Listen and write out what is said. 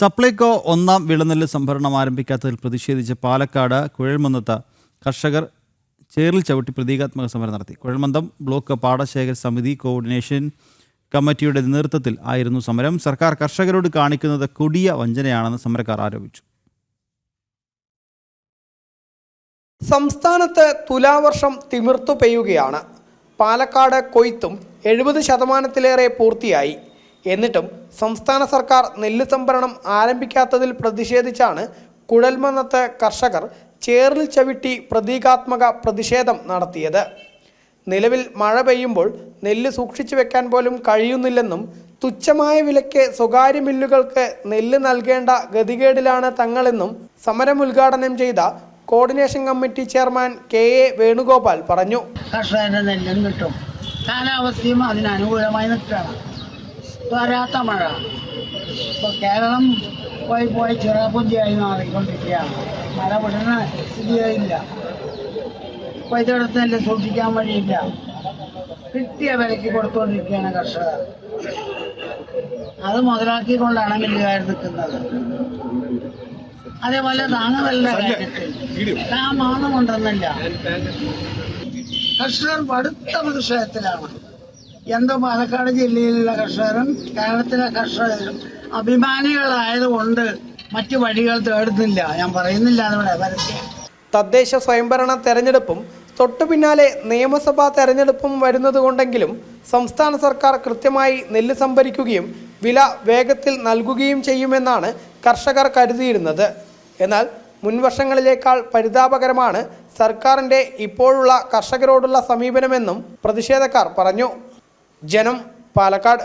സപ്ലൈകോ ഒന്നാം വിളനെല്ല് സംഭരണം ആരംഭിക്കാത്തതിൽ പ്രതിഷേധിച്ച് പാലക്കാട് കുഴൽമന്നത്ത് കർഷകർ ചേറിൽ ചവിട്ടി പ്രതീകാത്മക സമരം നടത്തി. കുഴൽമന്ദം ബ്ലോക്ക് പാടശേഖര സമിതി കോർഡിനേഷൻ കമ്മിറ്റിയുടെ നേതൃത്വത്തിൽ ആയിരുന്നു സമരം. സർക്കാർ കർഷകരോട് കാണിക്കുന്നത് കൊടിയ വഞ്ചനയാണെന്ന് സമരക്കാർ ആരോപിച്ചു. സംസ്ഥാനത്ത് തുലാവർഷം തിമിർത്തു പെയ്യുകയാണ്. പാലക്കാട് കൊയ്ത്തും എഴുപത് ശതമാനത്തിലേറെ പൂർത്തിയായി. എന്നിട്ടും സംസ്ഥാന സർക്കാർ നെല്ല് സംഭരണം ആരംഭിക്കാത്തതിൽ പ്രതിഷേധിച്ചാണ് കുഴൽമന്നത്ത് കർഷകർ ചേറിൽ ചവിട്ടി പ്രതീകാത്മക പ്രതിഷേധം നടത്തിയത്. നിലവിൽ മഴ പെയ്യുമ്പോൾ നെല്ല് സൂക്ഷിച്ചു വെക്കാൻ പോലും കഴിയുന്നില്ലെന്നും തുച്ഛമായ വിലയ്ക്ക് സ്വകാര്യ മില്ലുകൾക്ക് നെല്ല് നൽകേണ്ട ഗതികേടിലാണ് തങ്ങളെന്നും സമരം ഉദ്ഘാടനം ചെയ്ത coordination committee chairman K A Venugopal പറഞ്ഞു. കർഷകന്റെ നെല്ലും കിട്ടും. കാലാവസ്ഥയും അതിനനുകൂലമായി നിൽക്കുകയാണ്. വരാത്ത മഴ. ഇപ്പോൾ കേരളം പോയി പോയി ചിറാപുഞ്ചിയായി മാറിക്കൊണ്ടിരിക്കുകയാണ്. മഴ വിടുന്ന സ്ഥിതിയായില്ല. കൊയ്തെടുത്ത് തന്നെ സൂക്ഷിക്കാൻ വഴിയില്ല. കിട്ടിയ വിലയ്ക്ക് കൊടുത്തുകൊണ്ടിരിക്കുകയാണ് കർഷകർ. അത് മുതലാക്കിക്കൊണ്ടാണ് മില്ലുകാർ നിൽക്കുന്നത്. അതേപോലെ താങ്ങുവല്ല കാര്യത്തിൽ. താൻ മാനം കൊണ്ടൊന്നല്ല കർഷകർ അടുത്ത പ്രതിഷേധത്തിലാണ്. എന്തോ പാലക്കാട് ജില്ലയിലുള്ള കർഷകരും കേരളത്തിലെ കർഷകരും അഭിമാനികളായതുകൊണ്ട് മറ്റു വഴികൾ തേടുന്നില്ല. ഞാൻ പറയുന്നില്ല അതിവിടെ പരസ്യം. തദ്ദേശ സ്വയംഭരണ തെരഞ്ഞെടുപ്പും തൊട്ടു പിന്നാലെ നിയമസഭാ തെരഞ്ഞെടുപ്പും വരുന്നതുകൊണ്ടെങ്കിലും സംസ്ഥാന സർക്കാർ കൃത്യമായി നെല്ല് സംഭരിക്കുകയും വില വേഗത്തിൽ നൽകുകയും ചെയ്യുമെന്നാണ് കർഷകർ കരുതിയിരുന്നത്. എന്നാൽ മുൻവർഷങ്ങളിലേക്കാൾ പരിതാപകരമാണ് സർക്കാരിന്റെ ഇപ്പോഴുള്ള കർഷകരോടുള്ള സമീപനമെന്നും പ്രതിഷേധക്കാർ പറഞ്ഞു. ജനം പാലക്കാട്